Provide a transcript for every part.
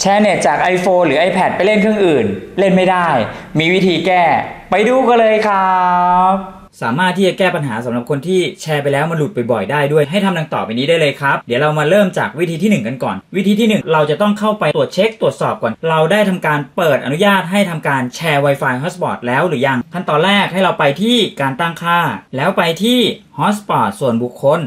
แชร์เน็ตจาก iPhone หรือ iPad ไปเล่นเครื่องอื่น เล่นไม่ได้ มีวิธีแก้ ไปดูกันเลยครับ สามารถที่จะแก้ปัญหาสำหรับคนที่แชร์ไปแล้วมันหลุดบ่อยๆได้ด้วยให้ทำดังต่อไปนี้ได้เลยครับ เดี๋ยวเรามาเริ่มจากวิธีที่ 1 กันก่อน วิธีที่ 1 เราจะต้องเข้าไปตรวจเช็คตรวจสอบก่อน เราได้ทำการเปิดอนุญาตให้ทำการแชร์ Wi-Fi Hotspot แล้วหรือยังขั้นตอนแรกให้เราไปที่การตั้งค่า แล้วไปที่ Hotspot ส่วนบุคคล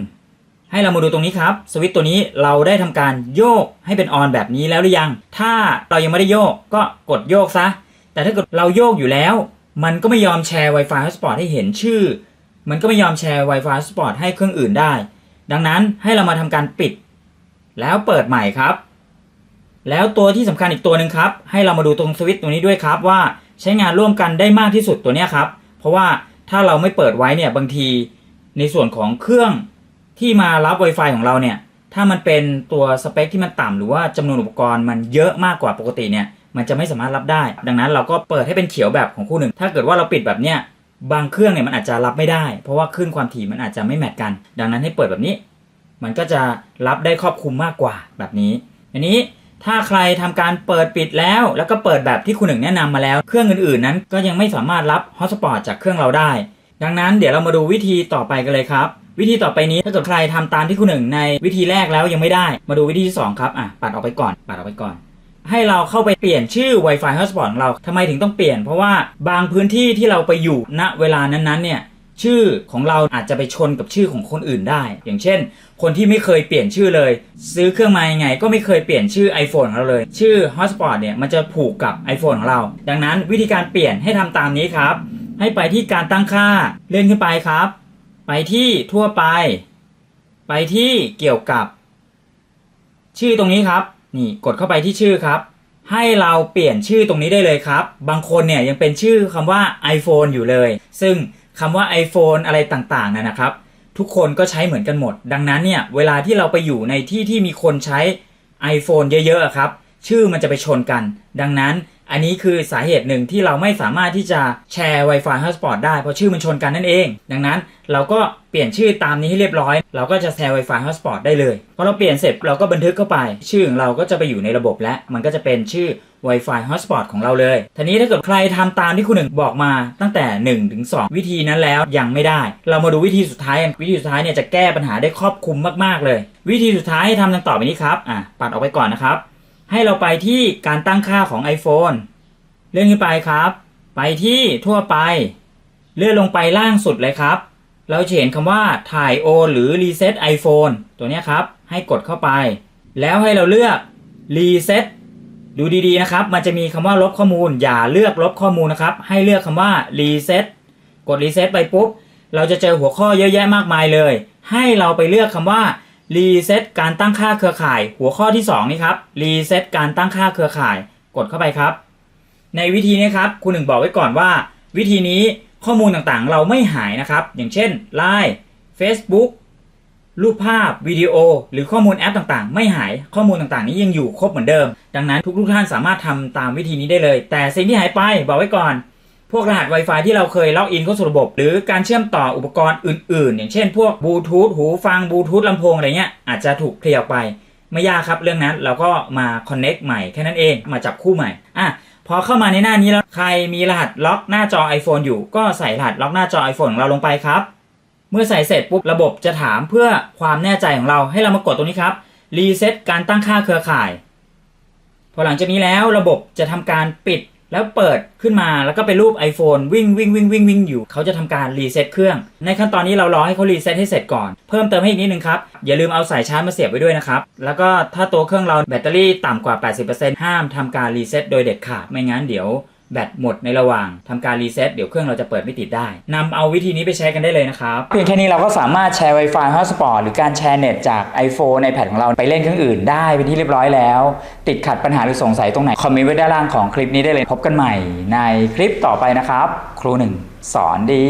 ให้เรามาดูตรงนี้ครับ สวิตตัวนี้เราได้ทำการโยกให้เป็นออนแบบนี้แล้วหรือยัง ถ้าเรายังไม่ได้โยกก็กดโยกซะ แต่ถ้าเกิดเราโยกอยู่แล้ว มันก็ไม่ยอมแชร์ Wi-Fi Hotspot ให้เห็นชื่อ มันก็ไม่ยอมแชร์ Wi-Fi Hotspot ให้เครื่องอื่นได้ ดังนั้นให้เรามาทำการปิด แล้วเปิดใหม่ครับ แล้วตัวที่สำคัญอีกตัวหนึ่งครับ ให้เรามาดูตรงสวิตตรงนี้ด้วยครับว่าใช้งานร่วมกันได้มากที่สุดตัวนี้ครับ เพราะว่าถ้าเราไม่เปิดไว้เนี่ยบางทีในส่วนของเครื่อง ที่มารับ Wi-Fi ของเราเนี่ย ถ้ามันเป็นตัวสเปคที่มันต่ำหรือว่าจำนวนอุปกรณ์มันเยอะมากกว่าปกติเนี่ย มันจะไม่สามารถรับได้ ดังนั้นเราก็เปิดให้เป็นเขียวแบบของคู่หนึ่ง ถ้าเกิดว่าเราปิดแบบเนี้ย บางเครื่องเนี่ยมันอาจจะรับไม่ได้ เพราะว่าคลื่นความถี่มันอาจจะไม่แมทกัน ดังนั้นให้เปิดแบบนี้ มันก็จะรับได้ครอบคลุมมากกว่าแบบนี้ อันนี้ถ้าใครทำการเปิดปิดแล้ว แล้วก็เปิดแบบที่คุณหนึ่งแนะนำมาแล้ว เครื่องอื่นๆนั้นก็ยังไม่สามารถรับฮอตสปอตจากเครื่องเราได้ ดังนั้นเดี๋ยวเรามาดูวิธีต่อไปกันเลยครับ วิธีต่อไปนี้ถ้าเกิดใครทำตามที่คุณหนึ่งในวิธีแรกแล้วยังไม่ได้ มาดูวิธีที่สองครับอะปัดออกไปก่อน ปัดออกไปก่อน ให้เราเข้าไปเปลี่ยนชื่อ Wi-Fi Hotspot ของเราทำไมถึงต้องเปลี่ยน เพราะว่าบางพื้นที่ที่เราไปอยู่ณเวลานั้นๆเนี่ยชื่อของเราอาจจะไปชนกับชื่อของคนอื่นได้ อย่างเช่น คนที่ไม่เคยเปลี่ยนชื่อเลย ซื้อเครื่องมายังไง ก็ไม่เคยเปลี่ยนชื่อ iPhone ของเราเลย ชื่อ Hotspot เนี่ยมันจะผูกกับ iPhone ของเรา ดังนั้นวิธีการเปลี่ยนให้ทำตามนี้ครับ ให้ไปที่การตั้งค่าเลื่อนขึ้นไปครับ ไปที่ทั่วไป ไปที่เกี่ยวกับ ชื่อตรงนี้ครับ นี่กดเข้าไปที่ชื่อครับ ให้เราเปลี่ยนชื่อตรงนี้ได้เลยครับ บางคนเนี่ยยังเป็นชื่อคำว่า iPhone อยู่เลย ซึ่งคำว่า iPhone อะไรต่างๆนะนะครับ ทุกคนก็ใช้เหมือนกันหมด ดังนั้นเนี่ยเวลาที่เราไปอยู่ในที่ที่มีคนใช้ iPhone เยอะๆครับ ชื่อมันจะไปชนกัน ดังนั้น อันนี้คือสาเหตุหนึ่งที่เราไม่สามารถที่จะแชร์ Wi-Fi Hotspot ได้เพราะชื่อมันชนกันนั่นเอง ดังนั้นเราก็เปลี่ยนชื่อตามนี้ให้เรียบร้อย เราก็จะแชร์ Wi-Fi Hotspot ได้เลยพอเราเปลี่ยนเสร็จเราก็บันทึกเข้าไป ชื่อของเราก็จะไปอยู่ในระบบและมันก็จะเป็นชื่อ Wi-Fi Hotspot ของเราเลย ทีนี้ถ้าเกิดใครทำตามที่คุณหนึ่งบอกมาตั้งแต่1ถึง2วิธีนั้นแล้วยังไม่ได้ เรามาดูวิธีสุดท้ายวิธีสุดท้ายเนี่ยจะแก้ปัญหาได้ครอบคลุมมากๆเลย วิธีสุดท้ายให้ทำดังต่อไปนี้ครับอะปัดออกไปก่อนนะครับ ให้เราไปที่การตั้งค่าของ iPhone เลื่อนขึ้นไปครับ ไปที่ทั่วไป เลื่อนลงไปล่างสุดเลยครับ เราจะเห็นคำว่าถ่ายโอหรือ Reset iPhone ตัวนี้ครับ ให้กดเข้าไป แล้วให้เราเลือก Reset ดูดีๆนะครับ มันจะมีคำว่าลบข้อมูล อย่าเลือกลบข้อมูลนะครับ ให้เลือกคำว่า Reset กด Reset ไปปุ๊บ เราจะเจอหัวข้อเยอะแยะมากมายเลย ให้เราไปเลือกคำว่า Reset การตั้งค่าเครือข่าย หัวข้อที่ 2 นี่ครับ Reset การตั้งค่าเครือข่าย กดเข้าไปครับ ในวิธีนี้ครับคุณหนึ่งบอกไว้ก่อนว่า วิธีนี้ข้อมูลต่างๆ เราไม่หายนะครับ อย่างเช่น Line Facebook รูปภาพวิดีโอ หรือข้อมูลแอปต่างๆ ไม่หายข้อมูลต่างๆ นี้ยังอยู่ครบเหมือนเดิม ดังนั้นทุกๆท่านสามารถทำตามวิธีนี้ได้เลย แต่สิ่งที่หายไปบอกไว้ก่อน พวกรหัส Wi-Fi ที่เราเคยล็อกอินเข้าสู่ระบบ หรือการเชื่อมต่ออุปกรณ์อื่นๆ อย่างเช่น พวกบลูทูธหูฟังบลูทูธลำโพงอะไรเงี้ยอาจจะถูกเคลียร์ไป ไม่ยากครับเรื่องนั้นเราก็มา connect ใหม่แค่นั้นเองมาจับคู่ใหม่อะพอเข้ามาในหน้านี้แล้วใครมีรหัสล็อกหน้าจอ iPhone อยู่ ก็ใส่รหัสล็อกหน้าจอ iPhone ของเราลงไปครับ เมื่อใส่เสร็จปุ๊บระบบจะถามเพื่อความแน่ใจของเราให้เรามากดตรงนี้ครับ reset การตั้งค่าเครือข่าย พอหลังจากนี้แล้วระบบจะทำการปิด แล้วเปิดขึ้นมาแล้วก็เป็นรูป iPhone วิ่งวิ่งวิ่งวิ่งวิ่งอยู่ เขาจะทำการรีเซ็ตเครื่อง ในขั้นตอนนี้เรารอให้เขารีเซ็ตให้เสร็จก่อน เพิ่มเติมให้อีกนิดนึงครับ อย่าลืมเอาสายชาร์จมาเสียบไว้ด้วยนะครับ แล้วก็ถ้าตัวเครื่องเราแบตเตอรี่ต่ำกว่า 80%ห้ามทำการรีเซ็ตโดยเด็ดขาดไม่งั้นเดี๋ยว แบตหมดในระหว่างทำการรีเซ็ตเดี๋ยวเครื่องเราจะเปิดไม่ติดได้นำเอาวิธีนี้ไปใช้กันได้เลยนะครับ เพียงแค่นี้เราก็สามารถแชร์ Wi-Fi Hotspot หรือการแชร์เน็ตจาก iPhone iPad ของเราไปเล่นเครื่องอื่นได้เป็นที่เรียบร้อยแล้ว ติดขัดปัญหาหรือสงสัยตรงไหน คอมเมนต์ไว้ด้านล่างของคลิปนี้ได้เลยพบกันใหม่ในคลิปต่อไปนะครับ ครูหนึ่งสอนดี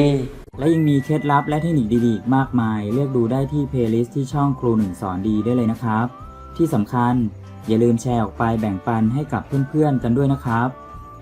และยังมีเคล็ดลับและเทคนิคดีๆอีกมากมาย เลือกดูได้ที่เพลย์ลิสต์ที่ช่องครูหนึ่งสอนดีได้เลยนะครับ ที่สำคัญอย่าลืมแชร์ออกไปแบ่งปันให้กับเพื่อนๆกันด้วยนะครับ